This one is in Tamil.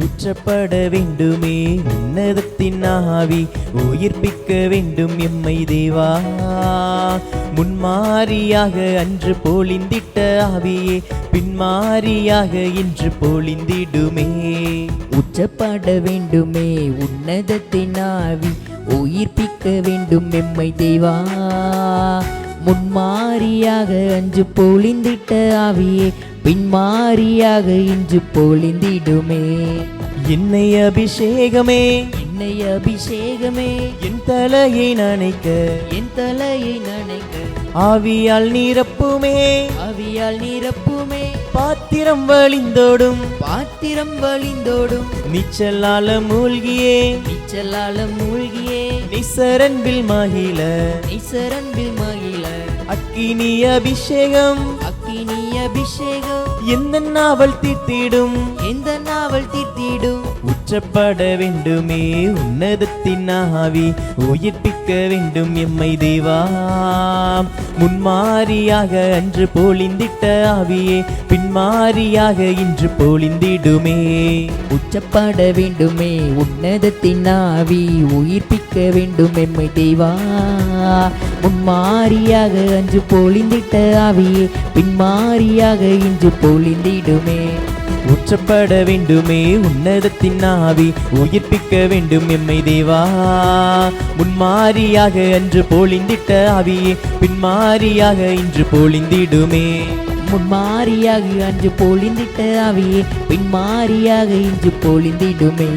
ஊற்றப்பட வேண்டுமே உன்னதத்தின் ஆவி உயிர்ப்பிக்க வேண்டும் எம்மை தேவா. முன்மாரியாக அன்று போலிந்திட்ட ஆவியே பின்மாரியாக இன்று போலிந்திடுமே உச்சப்பட வேண்டுமே உன்னதத்தின் ஆவி உயிர்ப்பிக்க வேண்டும் எம்மை தேவா. முன்மாரியாக அஞ்சு பொழிந்திட்ட ஆவியே பின்மாரியாக இன்று பொழிந்திடுமே. என்னை அபிஷேகமே என்னை அபிஷேகமே. என் தலையை நனைக்க. என் தலையை நனைக்க. ஆவியால் நிரப்புமே. ஆவியால் நிரப்புமே. பாத்திரம் வழிந்தோடும். பாத்திரம் வழிந்தோடும். நீச்சலால மூழ்கியே. நீச்சலால மூழ்கியே. நிசரன்பில் மகிழ. நிசரன்பில் மகிழ. அக்கினி அபிஷேகம். அக்கினி அபிஷேகம். எந்த நாவல் தீர்த்திடும். எந்த நாவல் தீர்த்திடும். உற்றப்பட வேண்டுமே உன்னதத்தின் ஆவி. உயிர்ப்பிக்க வேண்டும் எம்மை தேவா. முன்மாரியாக அன்று போலிந்திட்ட ஆவியே பின்மாரியாக இன்று போலிந்திடுமே உச்சப்பட வேண்டுமே உன்னதத்தின் ஆவி. உயிர்ப்பிக்க வேண்டும் எம்மை தேவா. மாறியாக அன்று போலிந்திட்ட ஆவியே பின்மாரியாக இன்று போலிந்திடுமே உற்றப்பட வேண்டுமே உன்னதத்தின் ஆவி உயிர்ப்பிக்க வேண்டும் எம்மை தேவா. முன்மாரியாக அன்று போலிந்திட்ட ஆவியே பின்மாரியாக இன்று போலிந்திடுமே முன்மாரியாக அன்று போலிந்திட்ட ஆவியே பின்மாரியாக இன்று போலிந்திடுமே